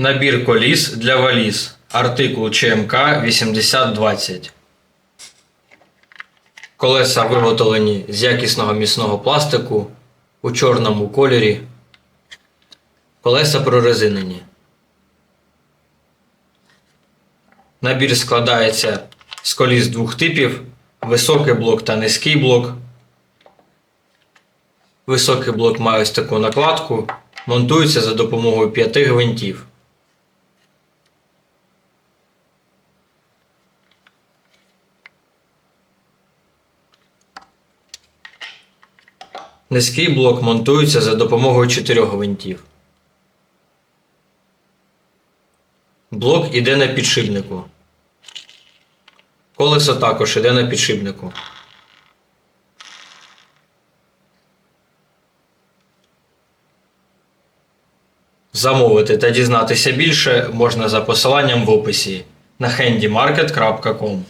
Набір коліс для валіз. Артикул ЧМК 8020. Колеса виготовлені з якісного міцного пластику у чорному кольорі. Колеса прорезинені. Набір складається з коліс двох типів: високий блок та низький блок. Високий блок має ось таку накладку, монтується за допомогою п'яти гвинтів. Низький блок монтується за допомогою чотирьох гвинтів. Блок іде на підшипнику. Колесо також іде на підшипнику. Замовити та дізнатися більше можна за посиланням в описі на handymarket.com.